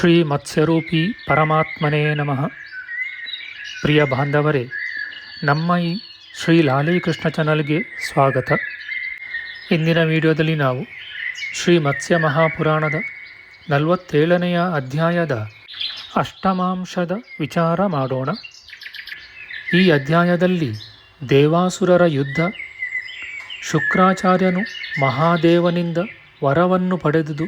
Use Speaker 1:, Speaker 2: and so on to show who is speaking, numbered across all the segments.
Speaker 1: ಶ್ರೀ ಮತ್ಸ್ಯರೂಪಿ ಪರಮಾತ್ಮನೇ ನಮಃ. ಪ್ರಿಯ ಬಾಂಧವರೇ, ನಮ್ಮ ಈ ಶ್ರೀ ಲಾಲೀಕೃಷ್ಣ ಚಾನಲ್ಗೆ ಸ್ವಾಗತ. ಇಂದಿನ ವಿಡಿಯೋದಲ್ಲಿ ನಾವು ಶ್ರೀ ಮತ್ಸ್ಯ ಮಹಾಪುರಾಣದ ನಲವತ್ತೇಳನೆಯ ಅಧ್ಯಾಯದ ಅಷ್ಟಮಾಂಶದ ವಿಚಾರ ಮಾಡೋಣ. ಈ ಅಧ್ಯಾಯದಲ್ಲಿ ದೇವಾಸುರರ ಯುದ್ಧ, ಶುಕ್ರಾಚಾರ್ಯನು ಮಹಾದೇವನಿಂದ ವರವನ್ನು ಪಡೆದುದು.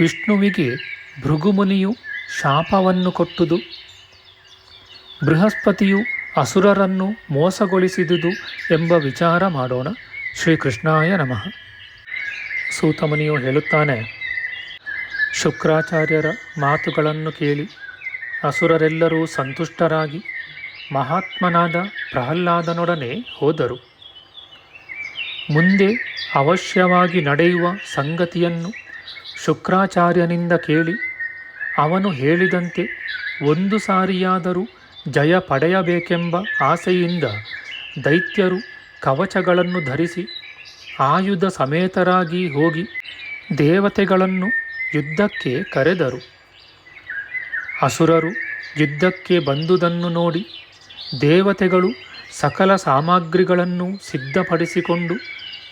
Speaker 1: ವಿಷ್ಣುವಿಗೆ ಭೃಗುಮುನಿಯು ಶಾಪವನ್ನು ಕೊಟ್ಟುದು, ಬೃಹಸ್ಪತಿಯು ಅಸುರರನ್ನು ಮೋಸಗೊಳಿಸಿದುದು ಎಂಬ ವಿಚಾರ ಮಾಡೋಣ. ಶ್ರೀಕೃಷ್ಣಾಯ ನಮಃ. ಸೂತಮುನಿಯು ಹೇಳುತ್ತಾನೆ, ಶುಕ್ರಾಚಾರ್ಯರ ಮಾತುಗಳನ್ನು ಕೇಳಿ ಅಸುರರೆಲ್ಲರೂ ಸಂತುಷ್ಟರಾಗಿ ಮಹಾತ್ಮನಾದ ಪ್ರಹ್ಲಾದನೊಡನೆ ಹೋದರು. ಮುಂದೆ ಅವಶ್ಯವಾಗಿ ನಡೆಯುವ ಸಂಗತಿಯನ್ನು ಶುಕ್ರಾಚಾರ್ಯನಿಂದ ಕೇಳಿ, ಅವನು ಹೇಳಿದಂತೆ ಒಂದು ಸಾರಿಯಾದರೂ ಜಯ ಪಡೆಯಬೇಕೆಂಬ ಆಸೆಯಿಂದ ದೈತ್ಯರು ಕವಚಗಳನ್ನು ಧರಿಸಿ ಆಯುಧ ಸಮೇತರಾಗಿ ಹೋಗಿ ದೇವತೆಗಳನ್ನು ಯುದ್ಧಕ್ಕೆ ಕರೆದರು. ಅಸುರರು ಯುದ್ಧಕ್ಕೆ ಬಂದುದನ್ನು ನೋಡಿ ದೇವತೆಗಳು ಸಕಲ ಸಾಮಗ್ರಿಗಳನ್ನು ಸಿದ್ಧಪಡಿಸಿಕೊಂಡು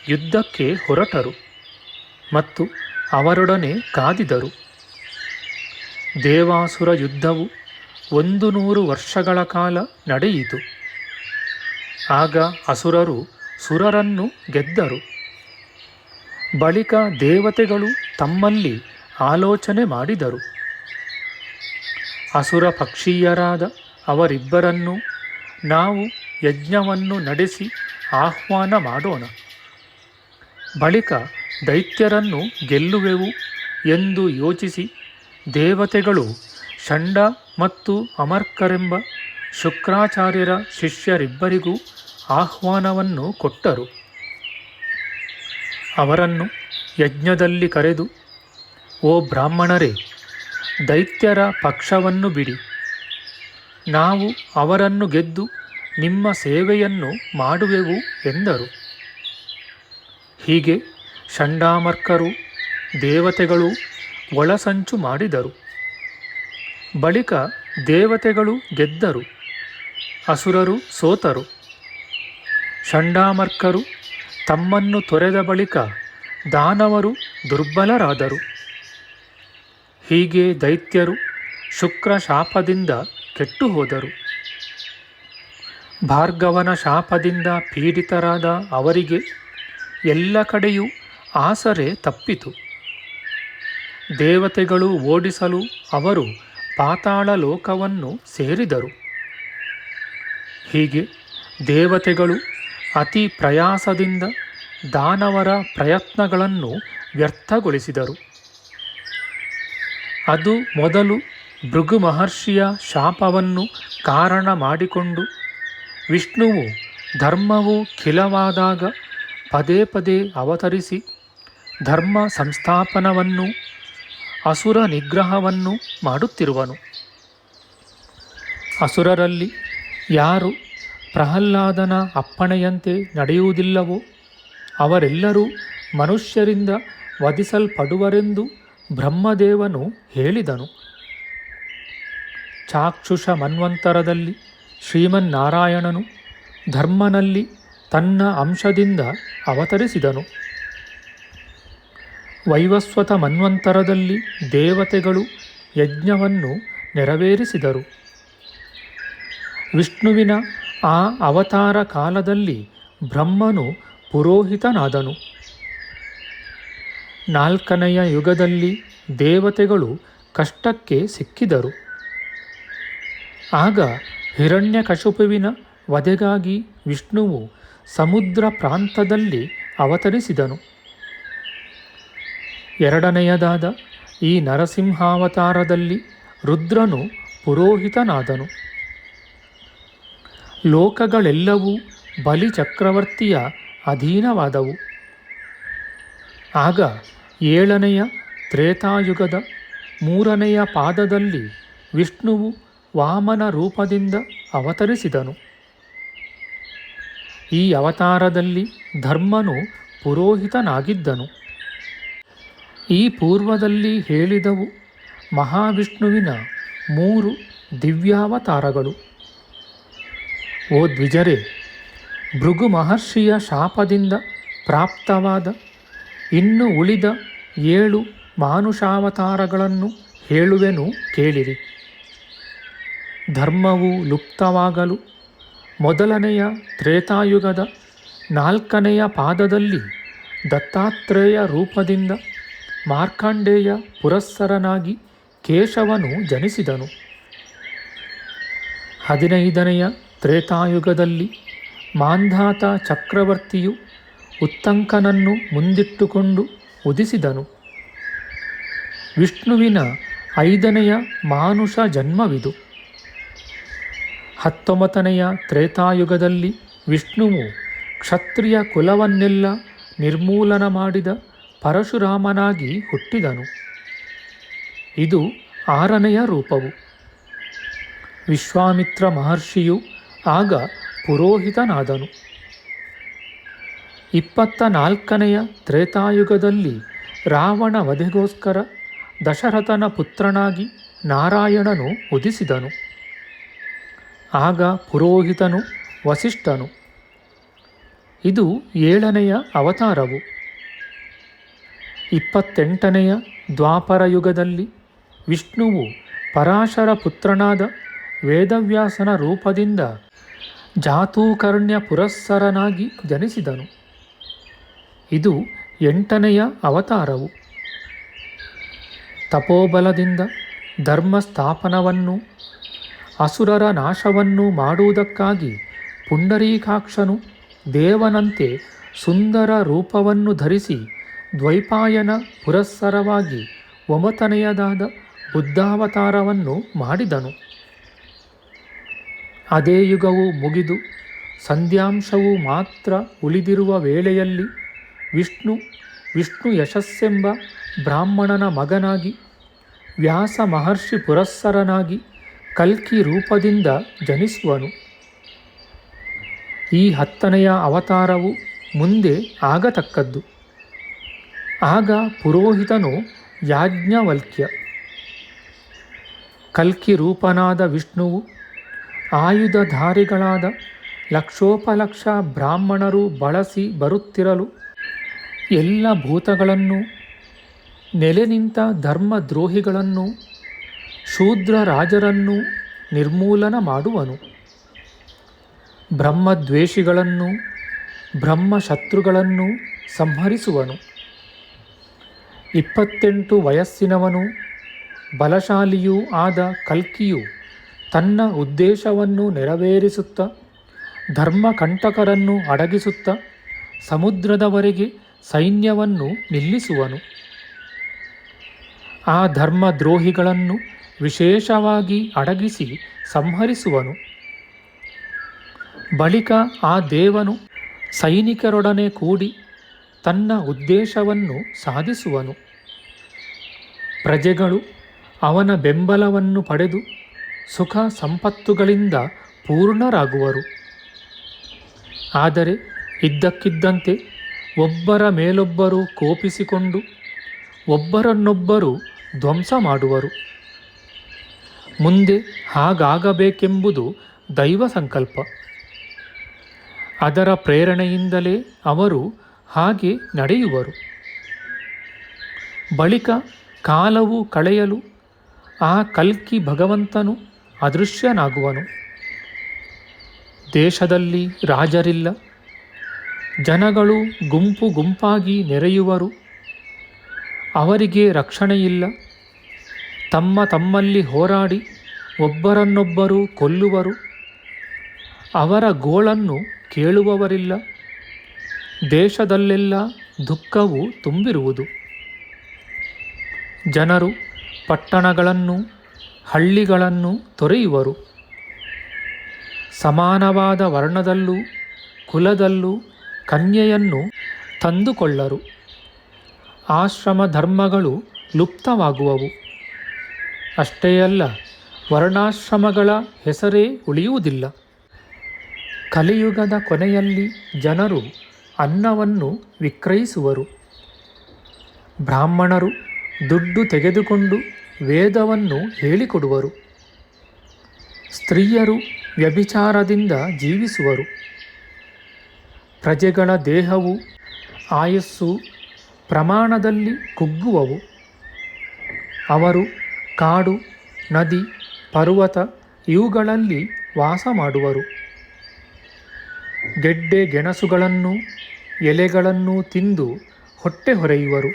Speaker 1: ಯುದ್ಧಕ್ಕೆ ಹೊರಟರು. ಮತ್ತು ಅವರೊಡನೆ ಕಾದಿದರು. ದೇವಾಸುರ ಯುದ್ಧವು ಒಂದು ನೂರು ವರ್ಷಗಳ ಕಾಲ ನಡೆಯಿತು. ಆಗ ಅಸುರರು ಸುರರನ್ನು ಗೆದ್ದರು. ಬಳಿಕ ದೇವತೆಗಳು ತಮ್ಮಲ್ಲಿ ಆಲೋಚನೆ ಮಾಡಿದರು. ಅಸುರ ಪಕ್ಷೀಯರಾದ ಅವರಿಬ್ಬರನ್ನು ನಾವು ಯಜ್ಞವನ್ನು ನಡೆಸಿ ಆಹ್ವಾನ ಮಾಡೋಣ. ಬಳಿಕ ದೈತ್ಯರನ್ನು ಗೆಲ್ಲುವೆವು ಎಂದು ಯೋಚಿಸಿ ದೇವತೆಗಳು ಷಂಡ ಮತ್ತು ಅಮರ್ಕರೆಂಬ ಶುಕ್ರಾಚಾರ್ಯರ ಶಿಷ್ಯರಿಬ್ಬರಿಗೂ ಆಹ್ವಾನವನ್ನು ಕೊಟ್ಟರು. ಅವರನ್ನು ಯಜ್ಞದಲ್ಲಿ ಕರೆದು, ಓ ಬ್ರಾಹ್ಮಣರೇ, ದೈತ್ಯರ ಪಕ್ಷವನ್ನು ಬಿಡಿ. ನಾವು ಅವರನ್ನು ಗೆದ್ದು ನಿಮ್ಮ ಸೇವೆಯನ್ನು ಮಾಡುವೆವು ಎಂದರು. ಹೀಗೆ ಷಂಡಾಮರ್ಕರು, ದೇವತೆಗಳು ಒಳಸಂಚು ಮಾಡಿದರು. ಬಳಿಕ ದೇವತೆಗಳು ಗೆದ್ದರು, ಅಸುರರು ಸೋತರು. ಷಂಡಾಮರ್ಕರು ತಮ್ಮನ್ನು ತೊರೆದ ಬಳಿಕ ದಾನವರು ದುರ್ಬಲರಾದರು. ಹೀಗೆ ದೈತ್ಯರು ಶುಕ್ರ ಶಾಪದಿಂದ ಕೆಟ್ಟು ಹೋದರು ಭಾರ್ಗವನ ಶಾಪದಿಂದ ಪೀಡಿತರಾದ ಅವರಿಗೆ ಎಲ್ಲ ಕಡೆಯೂ ಆಸರೆ ತಪ್ಪಿತು. ದೇವತೆಗಳು ಓಡಿಸಲು ಅವರು ಪಾತಾಳ ಲೋಕವನ್ನು ಸೇರಿದರು. ಹೀಗೆ ದೇವತೆಗಳು ಅತಿ ಪ್ರಯಾಸದಿಂದ ದಾನವರ ಪ್ರಯತ್ನಗಳನ್ನು ವ್ಯರ್ಥಗೊಳಿಸಿದರು. ಅದು ಮೊದಲು ಭೃಗು ಮಹರ್ಷಿಯ ಶಾಪವನ್ನು ಕಾರಣ ಮಾಡಿಕೊಂಡು ವಿಷ್ಣುವು ಧರ್ಮವು ಖಿಲವಾದಾಗ ಪದೇ ಪದೇ ಅವತರಿಸಿ ಧರ್ಮ ಸಂಸ್ಥಾಪನವನ್ನು ಅಸುರ ನಿಗ್ರಹವನ್ನು ಮಾಡುತ್ತಿರುವನು. ಅಸುರರಲ್ಲಿ ಯಾರು ಪ್ರಹ್ಲಾದನ ಅಪ್ಪಣೆಯಂತೆ ನಡೆಯುವುದಿಲ್ಲವೋ ಅವರೆಲ್ಲರೂ ಮನುಷ್ಯರಿಂದ ವಧಿಸಲ್ಪಡುವರೆಂದು ಬ್ರಹ್ಮದೇವನು ಹೇಳಿದನು. ಚಾಕ್ಷುಷ ಮನ್ವಂತರದಲ್ಲಿ ಶ್ರೀಮನ್ನಾರಾಯಣನು ಧರ್ಮನಲ್ಲಿ ತನ್ನ ಅಂಶದಿಂದ ಅವತರಿಸಿದನು. ವೈವಸ್ವತ ಮನ್ವಂತರದಲ್ಲಿ ದೇವತೆಗಳು ಯಜ್ಞವನ್ನು ನೆರವೇರಿಸಿದರು. ವಿಷ್ಣುವಿನ ಆ ಅವತಾರ ಕಾಲದಲ್ಲಿ ಬ್ರಹ್ಮನು ಪುರೋಹಿತನಾದನು. ನಾಲ್ಕನೆಯ ಯುಗದಲ್ಲಿ ದೇವತೆಗಳು ಕಷ್ಟಕ್ಕೆ ಸಿಕ್ಕಿದರು. ಆಗ ಹಿರಣ್ಯಕಶುಪುವಿನ ವಧೆಗಾಗಿ ವಿಷ್ಣುವು ಸಮುದ್ರ ಪ್ರಾಂತದಲ್ಲಿ ಅವತರಿಸಿದನು. ಎರಡನೆಯದಾದ ಈ ನರಸಿಂಹಾವತಾರದಲ್ಲಿ ರುದ್ರನು ಪುರೋಹಿತನಾದನು. ಲೋಕಗಳೆಲ್ಲವೂ ಬಲಿ ಚಕ್ರವರ್ತಿಯ ಅಧೀನವಾದವು. ಆಗ ಏಳನೆಯ ತ್ರೇತಾಯುಗದ ಮೂರನೆಯ ಪಾದದಲ್ಲಿ ವಿಷ್ಣುವು ವಾಮನ ರೂಪದಿಂದ ಅವತರಿಸಿದನು. ಈ ಅವತಾರದಲ್ಲಿ ಧರ್ಮನು ಪುರೋಹಿತನಾಗಿದ್ದನು. ಈ ಪೂರ್ವದಲ್ಲಿ ಹೇಳಿದವು ಮಹಾವಿಷ್ಣುವಿನ ಮೂರು ದಿವ್ಯಾವತಾರಗಳು. ಓ ದ್ವಿಜರೇ, ಭೃಗು ಮಹರ್ಷಿಯ ಶಾಪದಿಂದ ಪ್ರಾಪ್ತವಾದ ಇನ್ನು ಉಳಿದ ಏಳು ಮಾನುಷಾವತಾರಗಳನ್ನು ಹೇಳುವೆನು ಕೇಳಿರಿ. ಧರ್ಮವು ಲುಪ್ತವಾಗಲು ಮೊದಲನೆಯ ತ್ರೇತಾಯುಗದ ನಾಲ್ಕನೆಯ ಪಾದದಲ್ಲಿ ದತ್ತಾತ್ರೇಯ ರೂಪದಿಂದ ಮಾರ್ಕಂಡೇಯ ಪುರಸ್ಸರನಾಗಿ ಕೇಶವನು ಜನಿಸಿದನು. ಹದಿನೈದನೆಯ ತ್ರೇತಾಯುಗದಲ್ಲಿ ಮಾಂಧಾತ ಚಕ್ರವರ್ತಿಯು ಉತ್ತಂಕನನ್ನು ಮುಂದಿಟ್ಟುಕೊಂಡು ಉದಿಸಿದನು. ವಿಷ್ಣುವಿನ ಐದನೆಯ ಮಾನುಷ ಜನ್ಮವಿದು. ಹತ್ತೊಂಬತ್ತನೆಯ ತ್ರೇತಾಯುಗದಲ್ಲಿ ವಿಷ್ಣುವು ಕ್ಷತ್ರಿಯ ಕುಲವನ್ನೆಲ್ಲ ನಿರ್ಮೂಲನ ಮಾಡಿದ ಪರಶುರಾಮನಾಗಿ ಹುಟ್ಟಿದನು. ಇದು ಆರನೆಯ ರೂಪವು. ವಿಶ್ವಾಮಿತ್ರ ಮಹರ್ಷಿಯು ಆಗ ಪುರೋಹಿತನಾದನು. ಇಪ್ಪತ್ತ ನಾಲ್ಕನೆಯ ತ್ರೇತಾಯುಗದಲ್ಲಿ ರಾವಣ ವಧೆಗೋಸ್ಕರ ದಶರಥನ ಪುತ್ರನಾಗಿ ನಾರಾಯಣನು ಉದಿಸಿದನು. ಆಗ ಪುರೋಹಿತನು ವಸಿಷ್ಠನು. ಇದು ಏಳನೆಯ ಅವತಾರವು. ಇಪ್ಪತ್ತೆಂಟನೆಯ ದ್ವಾಪರ ಯುಗದಲ್ಲಿ ವಿಷ್ಣುವು ಪರಾಶರ ಪುತ್ರನಾದ ವೇದವ್ಯಾಸನ ರೂಪದಿಂದ ಜಾತೂಕರ್ಣ್ಯ ಪುರಸ್ಸರನಾಗಿ ಜನಿಸಿದನು. ಇದು ಎಂಟನೆಯ ಅವತಾರವು. ತಪೋಬಲದಿಂದ ಧರ್ಮ ಸ್ಥಾಪನವನ್ನು ಅಸುರರ ನಾಶವನ್ನು ಮಾಡುವುದಕ್ಕಾಗಿ ಪುಂಡರೀಕಾಕ್ಷನು ದೇವನಂತೆ ಸುಂದರ ರೂಪವನ್ನು ಧರಿಸಿ ದ್ವೈಪಾಯನ ಪುರಸ್ಸರವಾಗಿ ಒಮತನೆಯದಾದ ಬುದ್ಧಾವತಾರವನ್ನು ಮಾಡಿದನು. ಅದೇ ಯುಗವು ಮುಗಿದು ಸಂಧ್ಯಾಂಶವು ಮಾತ್ರ ಉಳಿದಿರುವ ವೇಳೆಯಲ್ಲಿ ವಿಷ್ಣು ವಿಷ್ಣು ಯಶಸ್ಸೆಂಬ ಬ್ರಾಹ್ಮಣನ ಮಗನಾಗಿ, ವ್ಯಾಸ ಮಹರ್ಷಿ ಪುರಸ್ಸರನಾಗಿ ಕಲ್ಕಿ ರೂಪದಿಂದ ಜನಿಸುವನು. ಈ ಹತ್ತನೆಯ ಅವತಾರವು ಮುಂದೆ ಆಗತಕ್ಕದ್ದು. ಆಗ ಪುರೋಹಿತನು ಯಾಜ್ಞವಲ್ಕ್ಯ, ಕಲ್ಕಿ ರೂಪನಾದ ವಿಷ್ಣುವು ಆಯುಧಧಾರಿಗಳಾದ ಲಕ್ಷೋಪಲಕ್ಷ ಬ್ರಾಹ್ಮಣರು ಬಳಸಿ ಬರುತ್ತಿರಲು ಎಲ್ಲ ಭೂತಗಳನ್ನು, ನೆಲೆ ನಿಂತ ಧರ್ಮದ್ರೋಹಿಗಳನ್ನು ಶೂದ್ರ ರಾಜರನ್ನು ನಿರ್ಮೂಲನ ಮಾಡುವನು. ಬ್ರಹ್ಮದ್ವೇಷಿಗಳನ್ನು, ಬ್ರಹ್ಮಶತ್ರುಗಳನ್ನು ಸಂಹರಿಸುವನು. ಇಪ್ಪತ್ತೆಂಟು ವಯಸ್ಸಿನವನು, ಬಲಶಾಲಿಯೂ ಆದ ಕಲ್ಕಿಯು ತನ್ನ ಉದ್ದೇಶವನ್ನು ನೆರವೇರಿಸುತ್ತ, ಧರ್ಮಕಂಟಕರನ್ನು ಅಡಗಿಸುತ್ತ ಸಮುದ್ರದವರೆಗೆ ಸೈನ್ಯವನ್ನು ನಿಲ್ಲಿಸುವನು. ಆ ಧರ್ಮದ್ರೋಹಿಗಳನ್ನು ವಿಶೇಷವಾಗಿ ಅಡಗಿಸಿ ಸಂಹರಿಸುವನು. ಬಳಿಕ ಆ ದೇವನು ಸೈನಿಕರೊಡನೆ ಕೂಡಿ ತನ್ನ ಉದ್ದೇಶವನ್ನು ಸಾಧಿಸುವನು. ಪ್ರಜೆಗಳು ಅವನ ಬೆಂಬಲವನ್ನು ಪಡೆದು ಸುಖ ಸಂಪತ್ತುಗಳಿಂದ ಪೂರ್ಣರಾಗುವರು. ಆದರೆ ಇದ್ದಕ್ಕಿದ್ದಂತೆ ಒಬ್ಬರ ಮೇಲೊಬ್ಬರು ಕೋಪಿಸಿಕೊಂಡು ಒಬ್ಬರನ್ನೊಬ್ಬರು ಧ್ವಂಸ ಮಾಡುವರು. ಮುಂದೆ ಹಾಗಾಗಬೇಕೆಂಬುದು ದೈವ ಸಂಕಲ್ಪ ಅದರ ಪ್ರೇರಣೆಯಿಂದಲೇ ಅವರು ಹಾಗೆ ನಡೆಯುವರು. ಬಳಿಕ ಕಾಲವು ಕಳೆಯಲು ಆ ಕಲ್ಕಿ ಭಗವಂತನು ಅದೃಶ್ಯನಾಗುವನು. ದೇಶದಲ್ಲಿ ರಾಜರಿಲ್ಲ. ಜನಗಳು ಗುಂಪು ಗುಂಪಾಗಿ ನೆರೆಯುವರು. ಅವರಿಗೆ ರಕ್ಷಣೆಯಿಲ್ಲ. ತಮ್ಮ ತಮ್ಮಲ್ಲಿ ಹೋರಾಡಿ ಒಬ್ಬರನ್ನೊಬ್ಬರು ಕೊಲ್ಲುವರು. ಅವರ ಗೋಳನ್ನು ಕೇಳುವವರಿಲ್ಲ. ದೇಶದಲ್ಲೆಲ್ಲ ದುಃಖವು ತುಂಬಿರುವುದು. ಜನರು ಪಟ್ಟಣಗಳನ್ನು, ಹಳ್ಳಿಗಳನ್ನು ತೊರೆಯುವರು. ಸಮಾನವಾದ ವರ್ಣದಲ್ಲೂ, ಕುಲದಲ್ಲೂ ಕನ್ಯೆಯನ್ನು ತಂದುಕೊಳ್ಳರು. ಆಶ್ರಮ ಧರ್ಮಗಳು ಲುಪ್ತವಾಗುವವು. ಅಷ್ಟೇ ಅಲ್ಲ, ವರ್ಣಾಶ್ರಮಗಳ ಹೆಸರೇ ಉಳಿಯುವುದಿಲ್ಲ. ಕಲಿಯುಗದ ಕೊನೆಯಲ್ಲಿ ಜನರು ಅನ್ನವನ್ನು ವಿಕ್ರಯಿಸುವರು. ಬ್ರಾಹ್ಮಣರು ದುಡ್ಡು ತೆಗೆದುಕೊಂಡು ವೇದವನ್ನು ಹೇಳಿಕೊಡುವರು. ಸ್ತ್ರೀಯರು ವ್ಯಭಿಚಾರದಿಂದ ಜೀವಿಸುವರು. ಪ್ರಜೆಗಳ ದೇಹವು ಆಯಸ್ಸು ಪ್ರಮಾಣದಲ್ಲಿ ಕುಗ್ಗುವವು. ಅವರು ಕಾಡು, ನದಿ, ಪರ್ವತ ಇವುಗಳಲ್ಲಿ ವಾಸ ಮಾಡುವರು. ಗೆಡ್ಡೆ ಗೆಣಸುಗಳನ್ನು ಎಲೆಗಳನ್ನು ತಿಂದು ಹೊಟ್ಟೆ ಹೊರೆಯುವರು.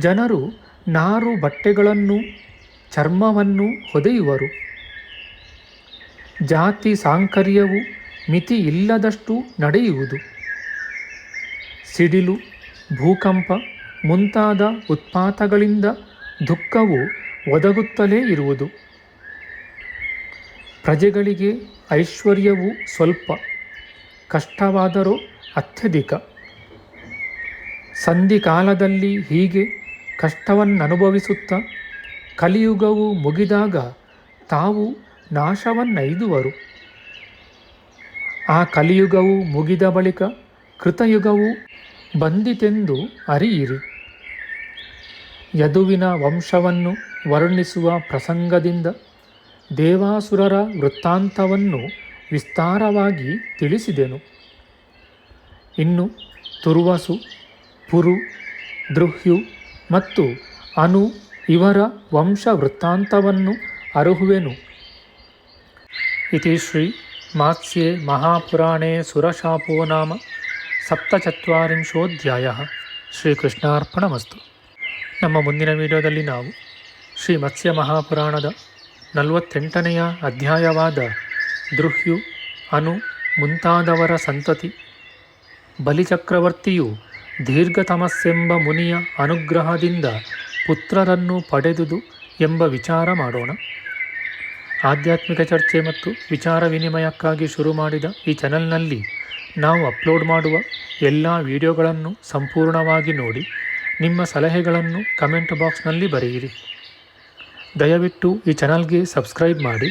Speaker 1: ಜನರು ನಾರು ಬಟ್ಟೆಗಳನ್ನು ಚರ್ಮವನ್ನು ಹೊದೆಯುವರು. ಜಾತಿ ಸಾಂಕರ್ಯವು ಮಿತಿ ಇಲ್ಲದಷ್ಟು ನಡೆಯುವುದು. ಸಿಡಿಲು, ಭೂಕಂಪ ಮುಂತಾದ ಉತ್ಪಾತಗಳಿಂದ ದುಃಖವು ಒದಗುತ್ತಲೇ ಇರುವುದು. ಪ್ರಜೆಗಳಿಗೆ ಐಶ್ವರ್ಯವು ಸ್ವಲ್ಪ. ಕಷ್ಟವಾದರೂ ಅತ್ಯಧಿಕ. ಸಂಧಿಕಾಲದಲ್ಲಿ ಹೀಗೆ ಕಷ್ಟವನ್ನನುಭವಿಸುತ್ತಾ ಕಲಿಯುಗವು ಮುಗಿದಾಗ ತಾವು ನಾಶವನ್ನೈದುವರು. ಆ ಕಲಿಯುಗವು ಮುಗಿದ ಬಳಿಕ ಕೃತಯುಗವು ಬಂದಿತೆಂದು ಅರಿಯಿರಿ. ಯದುವಿನ ವಂಶವನ್ನು ವರ್ಣಿಸುವ ಪ್ರಸಂಗದಿಂದ ದೇವಾಸುರರ ವೃತ್ತಾಂತವನ್ನು ವಿಸ್ತಾರವಾಗಿ ತಿಳಿಸಿದೆನು. ಇನ್ನು ತುರ್ವಸು, ಪುರು, ದೃಹ್ಯು ಮತ್ತು ಅನು ಇವರ ವಂಶ ವೃತ್ತಾಂತವನ್ನು ಅರುಹುವೆನು. ಇತಿ ಶ್ರೀ ಮಾತ್ಸ್ಯೆ ಮಹಾಪುರಾಣೇ ಸುರಶಾಪೋ ನಾಮ. ಸಪ್ತಚತ್ವರಿಂಶೋಧ್ಯಾಯ. ಶ್ರೀಕೃಷ್ಣಾರ್ಪಣಮಸ್ತು. ನಮ್ಮ ಮುಂದಿನ ವಿಡಿಯೋದಲ್ಲಿ ನಾವು ಶ್ರೀ ಮತ್ಸ್ಯ ಮಹಾಪುರಾಣದ ನಲವತ್ತೆಂಟನೆಯ ಅಧ್ಯಾಯವಾದ ದೃಹ್ಯು ಅನು, ಮುಂತಾದವರ ಸಂತತಿ. ಬಲಿಚಕ್ರವರ್ತಿಯು ದೀರ್ಘತಮಸ್ಸೆಂಬ ಮುನಿಯ ಅನುಗ್ರಹದಿಂದ ಪುತ್ರರನ್ನು ಪಡೆದುದು ಎಂಬ ವಿಚಾರ ಮಾಡೋಣ. ಆಧ್ಯಾತ್ಮಿಕ ಚರ್ಚೆ ಮತ್ತು ವಿಚಾರ ವಿನಿಮಯಕ್ಕಾಗಿ ಶುರು ಮಾಡಿದ ಈ ಚಾನೆಲ್ನಲ್ಲಿ ನಾವು ಅಪ್ಲೋಡ್ ಮಾಡುವ ಎಲ್ಲ ವಿಡಿಯೋಗಳನ್ನು ಸಂಪೂರ್ಣವಾಗಿ ನೋಡಿ, ನಿಮ್ಮ ಸಲಹೆಗಳನ್ನು ಕಮೆಂಟ್ ಬಾಕ್ಸ್ನಲ್ಲಿ ಬರೆಯಿರಿ. ದಯವಿಟ್ಟು ಈ ಚಾನಲ್ಗೆ ಸಬ್ಸ್ಕ್ರೈಬ್ ಮಾಡಿ